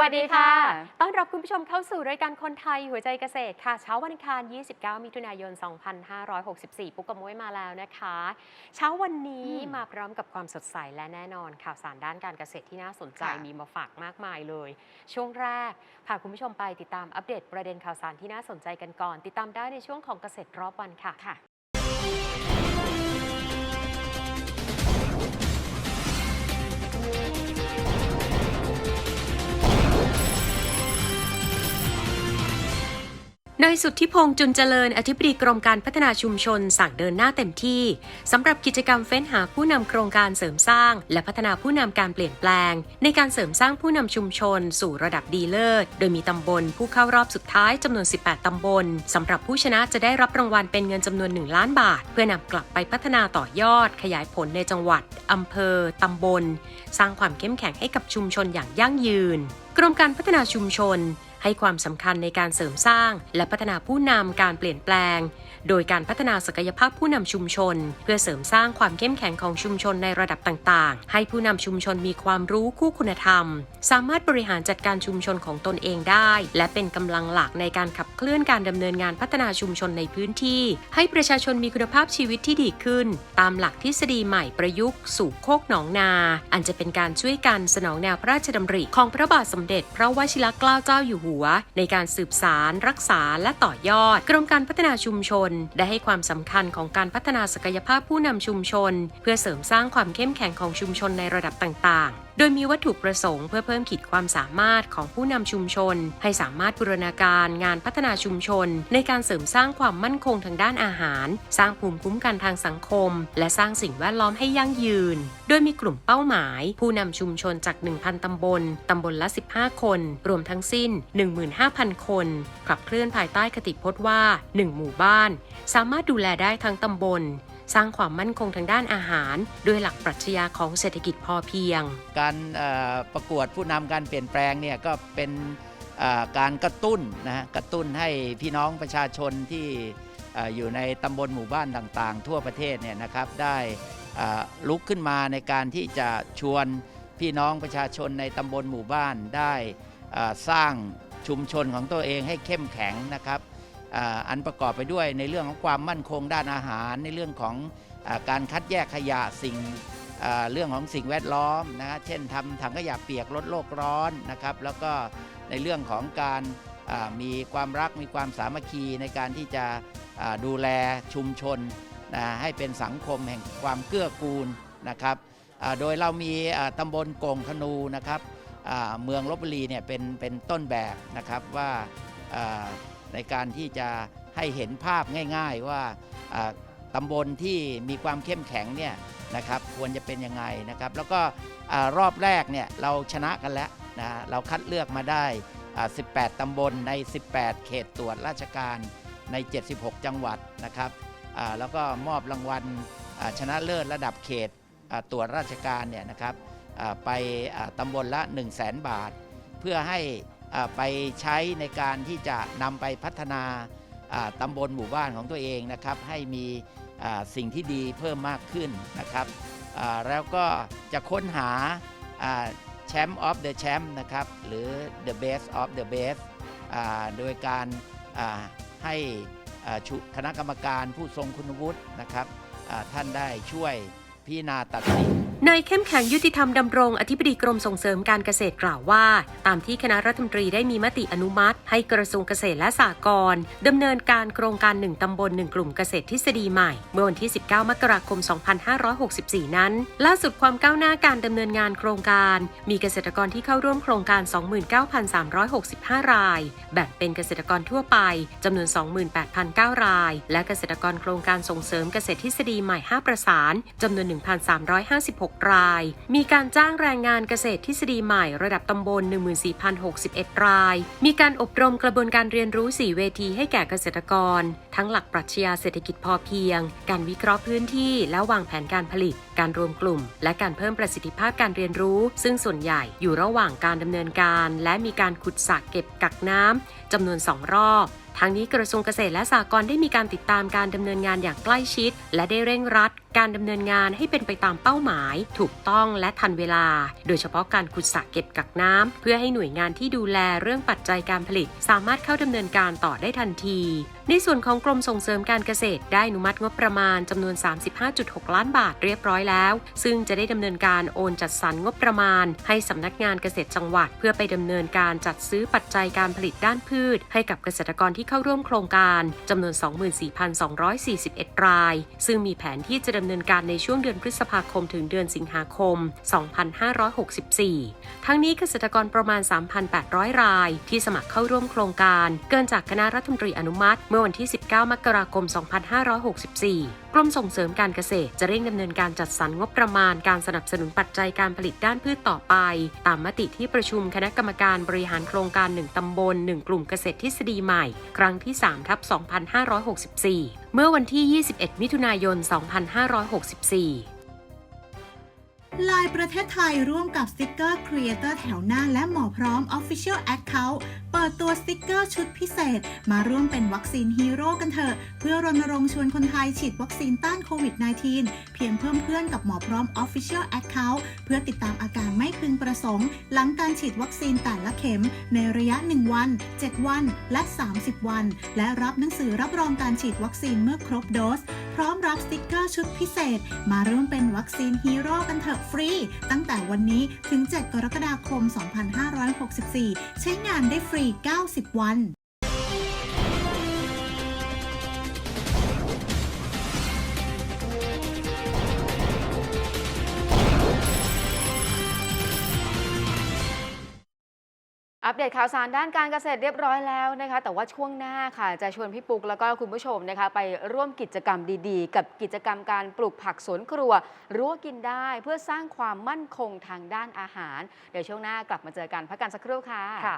วัสดีค่ะ ต้อนรับคุณผู้ชมเข้าสู่รายการคนไทยหัวใจเกษตรค่ะ เช้าวันอังคาร 29 มิถุนายน 2564 ปุ๊กกับมุ้ยมาแล้วนะคะ เช้าวันนี้มาพร้อมกับความสดใสและแน่นอน ข่าวสารด้านการเกษตรที่น่าสนใจค่ะมีมาฝากมากมายเลย ช่วงแรกพาคุณผู้ชมไปติดตามอัปเดตประเด็นข่าวสารที่น่าสนใจกันก่อน ติดตามได้ในช่วงของเกษตรรอบวันค่ะค่ะ นายสุทธิพงษ์จุนเจริญอธิบดีกรมการพัฒนาชุมชน สั่งเดินหน้าเต็มที่สำหรับกิจกรรมเฟ้นหาผู้นำโครงการเสริมสร้าง และพัฒนาผู้นำการเปลี่ยนแปลง ในการเสริมสร้างผู้นำชุมชน สู่ระดับดีเลิศ โดยมีตำบลผู้เข้ารอบสุดท้ายจำนวน 18 ตำบลสำหรับผู้ชนะจะได้รับรางวัลเป็นเงินจำนวน 1 ล้านบาท เพื่อนำกลับไปพัฒนาต่อยอด ขยายผลในจังหวัดอำเภอตำบล สร้างความเข้มแข็งให้กับชุมชนอย่างยั่งยืนกรมการพัฒนาชุมชน ให้ความสำคัญในการเสริมสร้าง และพัฒนาผู้นำการเปลี่ยนแปลง โดยการพัฒนาศักยภาพผู้นำชุมชน เพื่อเสริมสร้างความเข้มแข็งของชุมชนในระดับต่างๆ ให้ผู้นำชุมชนมีความรู้คู่คุณธรรม สามารถบริหารจัดการชุมชนของตนเองได้ และเป็นกำลังหลักในการขับเคลื่อนการดำเนินงานพัฒนาชุมชนในพื้นที่ ให้ประชาชนมีคุณภาพชีวิตที่ดีขึ้น ตามหลักทฤษฎีใหม่ประยุกต์สู่โคกหนองนา อันจะเป็นการช่วยกันสนองแนวพระราชดำริของพระบาทสมเด็จ พระวชิรเกล้าเจ้าอยู่หัวในการสืบสารรักษาและต่อยอด กรมการพัฒนาชุมชน ได้ให้ความสำคัญของการพัฒนาศักยภาพผู้นำชุมชน เพื่อเสริมสร้างความเข้มแข็งของชุมชนในระดับต่างๆ โดยมีวัตถุประสงค์เพื่อเพิ่มขีดความสามารถของผู้นำชุมชน ให้สามารถบูรณาการงานพัฒนาชุมชน ในการเสริมสร้างความมั่นคงทางด้านอาหาร สร้างภูมิคุ้มกันทางสังคม และสร้างสิ่งแวดล้อมให้ยั่งยืน โดยมีกลุ่มเป้าหมาย ผู้นำชุมชนจาก 1,000 ตำบล ตำบลละ 15 คน รวมทั้งสิ้น 15,000 คน ขับเคลื่อนภายใต้คติพจน์ว่า 1 หมู่บ้าน สามารถดูแลได้ทั้งตำบล สร้างความมั่นคงทางด้านอาหาร ด้วยหลักปรัชญาของเศรษฐกิจพอเพียง การประกวดผู้นำการเปลี่ยนแปลงเนี่ยก็เป็นการกระตุ้นนะฮะกระตุ้นให้พี่น้องประชาชนที่อยู่ในตำบลหมู่บ้านต่างๆ ทั่วประเทศเนี่ยนะครับได้ลุกขึ้นมาในการที่จะชวนพี่น้องประชาชนในตำบลหมู่บ้านได้สร้างชุมชนของตัวเองให้เข้มแข็งนะครับ อันประกอบไปด้วยในเรื่องของความมั่นคงด้านอาหาร ในเรื่องของอการคัดแยกขยะสิ่งเรื่องของสิ่งแวดล้อมนะเช่นทำถังขยะเปียกลดโลกร้อนนะครับ แล้วก็ในเรื่องของการมีความรักมีความสามัคคีในการที่จะดูแลชุมชนนะให้เป็นสังคมแห่งความเกื้อกูลนะครับโดยเรามีอ่าตำบลกงขนูนะครับเมืองลบบุรีเนี่ยเป็นเป็นต้นแบบนะครับว่า ในการที่จะให้เห็นภาพง่าย ๆว่าตำบลที่มีความเข้มแข็งเนี่ยนะครับควรจะเป็นยังไงนะครับ แล้วก็รอบแรกเนี่ยเราชนะกันแล้วนะเราคัดเลือกมาได้ 18 ตำบลใน 18 เขตตรวจราชการใน 76 จังหวัดนะครับแล้วก็มอบรางวัลชนะเลิศระดับเขตตรวจราชการเนี่ยนะครับไปตำบลละ 1 0 0 0 0แบาท เพื่อให้ ไปใช้ในการที่จะนำไปพัฒนาตำบลหมู่บ้านของตัวเองนะครับ ให้มีสิ่งที่ดีเพิ่มมากขึ้นนะครับแล้วก็จะค้นหาแชมป์ออฟเดอะแชมป์นะครับ หรือ the best of the best โดยการให้คณะกรรมการผู้ทรงคุณวุฒินะครับท่านได้ช่วยพิจารณาตัดสิน นายเข้มแข็งยุติธรรมดำรงอธิบดีกรมส่งเสริมการเกษตรกล่าวว่า ตามที่คณะรัฐมนตรีได้มีมติอนุมัติ ให้กระทรวงเกษตรและสหกรณ์ดำเนินการโครงการ1ตำบล1กลุ่มเกษตรทฤษฎีใหม่ เมื่อวันที่ 19 มกราคม 2564 นั้น ล่าสุดความก้าวหน้าการดำเนินงานโครงการ มีเกษตรกรที่เข้าร่วมโครงการ 29,365 ราย แบ่งเป็นเกษตรกรทั่วไปจำนวน 28,009 ราย และเกษตรกรโครงการส่งเสริมเกษตรทฤษฎีใหม่ 5 ประสานจำนวน 1,356ราย มีการจ้างแรงงานเกษตรทฤษฎีใหม่ระดับตำบล 14,061 ราย มีการอบรมกระบวนการเรียนรู้ 4 เวทีให้แก่เกษตรกร ทั้งหลักปรัชญาเศรษฐกิจพอเพียง การวิเคราะห์พื้นที่และวางแผนการผลิต การรวมกลุ่ม และการเพิ่มประสิทธิภาพการเรียนรู้ ซึ่งส่วนใหญ่อยู่ระหว่างการดำเนินการ และมีการขุดสระเก็บกักน้ำจำนวน 2 รอบ ทางนี้กระทรวงเกษตรและสหกรณ์ได้มีการติดตามการดำเนินงานอย่างใกล้ชิด และได้เร่งรัดการดำเนินงานให้เป็นไปตามเป้าหมาย ถูกต้องและทันเวลา โดยเฉพาะการขุดสระเก็บกักน้ำเพื่อให้หน่วยงานที่ดูแลเรื่องปัจจัยการผลิต สามารถเข้าดำเนินการต่อได้ทันที ในส่วนของกรมส่งเสริมการเกษตรได้อนุมัติงบประมาณจำนวน 35.6 ล้านบาทเรียบร้อยแล้ว ซึ่งจะได้ดำเนินการโอนจัดสรรงบประมาณ ให้สำนักงานเกษตรจังหวัด เพื่อไปดำเนินการจัดซื้อปัจจัยการผลิตด้านพืช ให้กับเกษตรกรที่เข้าร่วมโครงการจำนวน 24,241 ราย ซึ่งมีแผนที่จะดำเนินการในช่วงเดือนพฤษภาคมถึงเดือนสิงหาคม 2564 ทั้งนี้เกษตรกรประมาณ 3,800 ราย ที่สมัครเข้าร่วมโครงการ เกินจากคณะรัฐมนตรีอนุมัติเมื่อวันที่ 19 มกราคม 2564 กรมส่งเสริมการเกษตรจะเร่งดำเนินการจัดสรรงบประมาณการสนับสนุนปัจจัยการผลิตด้านพืชต่อไป ตามมติที่ประชุมคณะกรรมการบริหารโครงการ 1 ตำบล 1 กลุ่มเกษตรทฤษฎีใหม่ ครั้งที่ 3 ทับ 2564 เมื่อวันที่ 21 มิถุนายน 2564 ลายประเทศไทยร่วมกับสติกเกอร์ครีเอเตอร์แถวหน้าและหมอพร้อม Official Account เปิดตัวสติกเกอร์ชุดพิเศษ มาร่วมเป็นวัคซีนฮีโร่กันเถอะ เพื่อรณรงค์ชวนคนไทยฉีดวัคซีนต้านโควิด -19 เพียงเพิ่มเพื่อนกับหมอพร้อม Official Account เพื่อติดตามอาการไม่พึงประสงค์ หลังการฉีดวัคซีนแต่ละเข็ม ในระยะ 1 วัน 7 วัน และ 30 วัน และรับหนังสือรับรองการฉีดวัคซีนเมื่อครบโดส ร้อมรับสติกเกอร์ชุดพิเศษ มาร่วมเป็นวัคซีนฮีโร่กันเถอะฟรี ตั้งแต่วันนี้ถึง 7 กรกฎาคม 2564 ใช้งานได้ฟรี 90 วัน อัปเดตข่าวสารด้านการเกษตรเรียบร้อยแล้วนะคะ แต่ว่าช่วงหน้าค่ะจะชวนพี่ปุ๊กแล้วก็คุณผู้ชมนะคะ ไปร่วมกิจกรรมดีๆ กับกิจกรรมการปลูกผักสวนครัวรั้วกินได้เพื่อสร้างความมั่นคงทางด้านอาหาร เดี๋ยวช่วงหน้ากลับมาเจอกันพักกันสักครู่ค่ะค่ะ